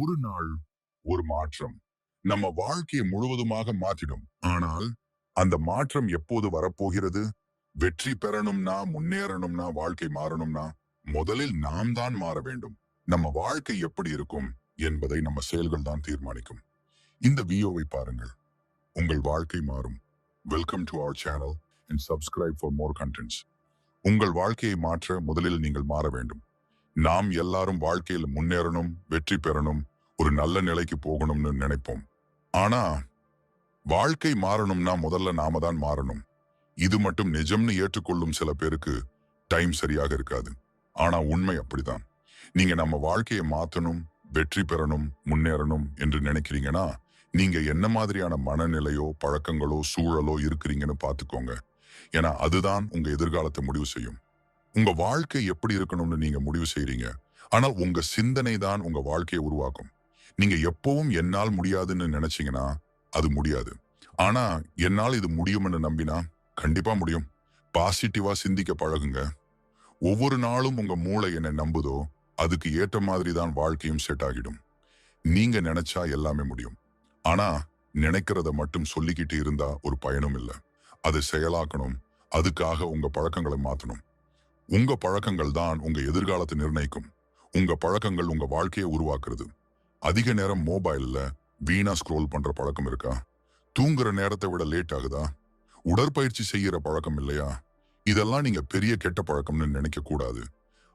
ஒரு நாள் ஒரு மாற்றம். நம்ம வாழ்க்கையை முழுவதுமாக மாற்றிடும். ஆனால் அந்த மாற்றம் எப்போது வரப்போகிறது? வெற்றி பெறணும்னா முன்னேறணும்னா வாழ்க்கை மாறணும்னா முதலில் நாம் தான் மாற வேண்டும். நம்ம வாழ்க்கை எப்படி இருக்கும் என்பதை நம்ம செயல்கள் தான் தீர்மானிக்கும். இந்த வீடியோவை பாருங்கள். உங்கள் வாழ்க்கை மாறும். Welcome to our channel and subscribe for more contents உங்கள் வாழ்க்கையை மாற்ற முதலில் நீங்கள் மாற வேண்டும். நாம் எல்லாரும் வாழ்க்கையில் முன்னேறணும் வெற்றி பெறணும் ஒரு நல்ல நிலைக்கு போகணும்னு நினைப்போம். ஆனா வாழ்க்கை மாறணும்னா முதல்ல நாம தான் மாறணும். இது மட்டும் நிஜம்னு ஏற்றுக்கொள்ளும் சில பேருக்கு டைம் சரியாக இருக்காது. ஆனா உண்மை அப்படிதான். நீங்க நம்ம வாழ்க்கையை மாத்தணும் வெற்றி பெறணும் முன்னேறணும் என்று நினைக்கிறீங்கன்னா நீங்க என்ன மாதிரியான மனநிலையோ பழக்கங்களோ சூழலோ இருக்கிறீங்கன்னு பார்த்துக்கோங்க. ஏன்னா அதுதான் உங்க எதிர்காலத்தை முடிவு செய்யும். உங்க வாழ்க்கை எப்படி இருக்கணும்னு நீங்க முடிவு செய்யறீங்க ஆனால் உங்க சிந்தனை தான் உங்க வாழ்க்கையை உருவாக்கும். நீங்க எப்பவும் என்னால் முடியாதுன்னு நினைச்சீங்கன்னா அது முடியாது. ஆனா என்னால் இது முடியும்னு நம்பினா கண்டிப்பா முடியும். பாசிட்டிவா சிந்திக்க பழகுங்க. ஒவ்வொரு நாளும் உங்க மூளை என்ன நம்புதோ அதுக்கு ஏற்ற மாதிரி தான் வாழ்க்கையும் செட் ஆகிடும். நீங்க நினைச்சா எல்லாமே முடியும். ஆனா நினைக்கிறத மட்டும் சொல்லிக்கிட்டு இருந்தா ஒரு பயனும் இல்லை. அதை செயலாக்கணும். அதுக்காக உங்க பழக்கங்களை மாத்தணும். உங்க பழக்கங்கள் தான் உங்க எதிர்காலத்தை நிர்ணயிக்கும். உங்க பழக்கங்கள் உங்க வாழ்க்கையை உருவாக்குறது. அதிக நேரம் மொபைல்ல வீணா ஸ்க்ரோல் பண்ற பழக்கம் இருக்கா? தூங்குற நேரத்தை விட லேட் ஆகுதா? உடற்பயிற்சி செய்யற பழக்கம் இல்லையா? இதெல்லாம் நீங்க பெரிய கெட்ட பழக்கம்னு நினைக்க கூடாது.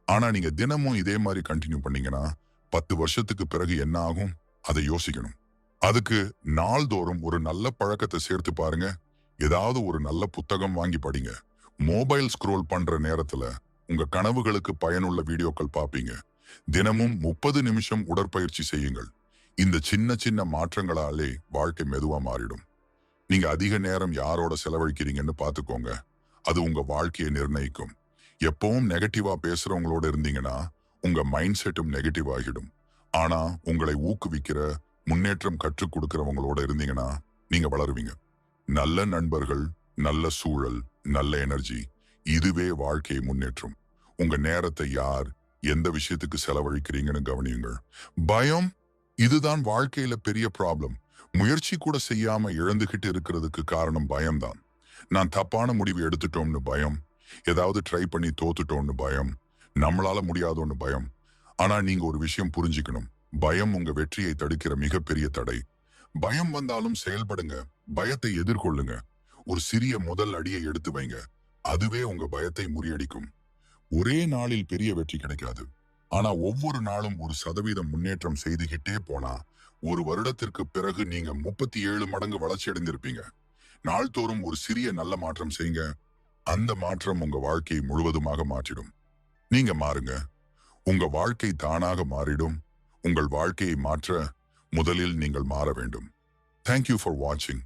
ஆனா நீங்க தினமும் இதே மாதிரி கண்டினியூ பண்ணீங்கன்னா பத்து வருஷத்துக்கு பிறகு என்ன ஆகும்? அதை யோசிக்கணும். அதுக்கு நாள்தோறும் ஒரு நல்ல பழக்கத்தை சேர்த்து பாருங்க. ஏதாவது ஒரு நல்ல புத்தகம் வாங்கி படிங்க. மொபைல் ஸ்க்ரோல் பண்ற நேரத்துல உங்க கனவுகளுக்கு பயனுள்ள வீடியோக்கள் பார்ப்பீங்க தினமும் முப்பது நிமிஷம் உடற்பயிற்சி செய்யுங்கள். இந்த சின்ன சின்ன மாற்றங்களாலே வாழ்க்கை மெதுவா மாறிடும். நீங்க அதிக நேரம் யாரோட செலவழிக்கிறீங்கன்னு பார்த்துக்கோங்க அது உங்க வாழ்க்கையை நிர்ணயிக்கும். எப்பவும் நெகட்டிவா பேசுறவங்களோட இருந்தீங்கன்னா உங்க மைண்ட் செட்டும் நெகட்டிவ் ஆகிடும். ஆனா உங்களை ஊக்குவிக்கிற முன்னேற்றம் கற்றுக் கொடுக்கிறவங்களோட இருந்தீங்கன்னா நீங்க வளருவீங்க. நல்ல நண்பர்கள் நல்ல சூழல் நல்ல எனர்ஜி இதுவே வாழ்க்கையை முன்னேற்றும். உங்க நேரத்தை யார் எந்த விஷயத்துக்கு செலவழிக்கிறீங்கன்னு கவனியுங்கள் பயம் இதுதான் வாழ்க்கையில பெரிய ப்ராப்ளம் முயற்சி கூட செய்யாம இழந்துகிட்டு இருக்கிறதுக்கு காரணம் பயம்தான். நான் தப்பான முடிவு எடுத்துட்டோம்னு பயம் ஏதாவது ட்ரை பண்ணி தோத்துட்டோம்னு பயம் நம்மளால முடியாதோன்னு பயம். ஆனா நீங்க ஒரு விஷயம் புரிஞ்சுக்கணும். பயம் உங்க வெற்றியை தடுக்கிற மிகப்பெரிய தடை. பயம் வந்தாலும் செயல்படுங்க. பயத்தை எதிர்கொள்ளுங்க. ஒரு சிறிய முதல் அடியை எடுத்து வைங்க. அதுவே உங்க பயத்தை முறியடிக்கும். ஒரே நாளில் பெரிய வெற்றி கிடைக்காது. ஆனா ஒவ்வொரு நாளும் ஒரு சதவீதம் முன்னேற்றம் செய்துகிட்டே போனா ஒரு வருடத்திற்கு பிறகு நீங்க முப்பத்தி ஏழு மடங்கு வளர்ச்சி அடைந்திருப்பீங்க. நாள்தோறும் ஒரு சிறிய நல்ல மாற்றம் செய்யுங்க அந்த மாற்றம் உங்க வாழ்க்கையை முழுவதுமாக மாற்றிடும். நீங்க மாறுங்க. உங்க வாழ்க்கை தானாக மாறிடும். உங்கள் வாழ்க்கையை மாற்ற முதலில் நீங்கள் மாற வேண்டும். தேங்க்யூ ஃபார் வாட்சிங்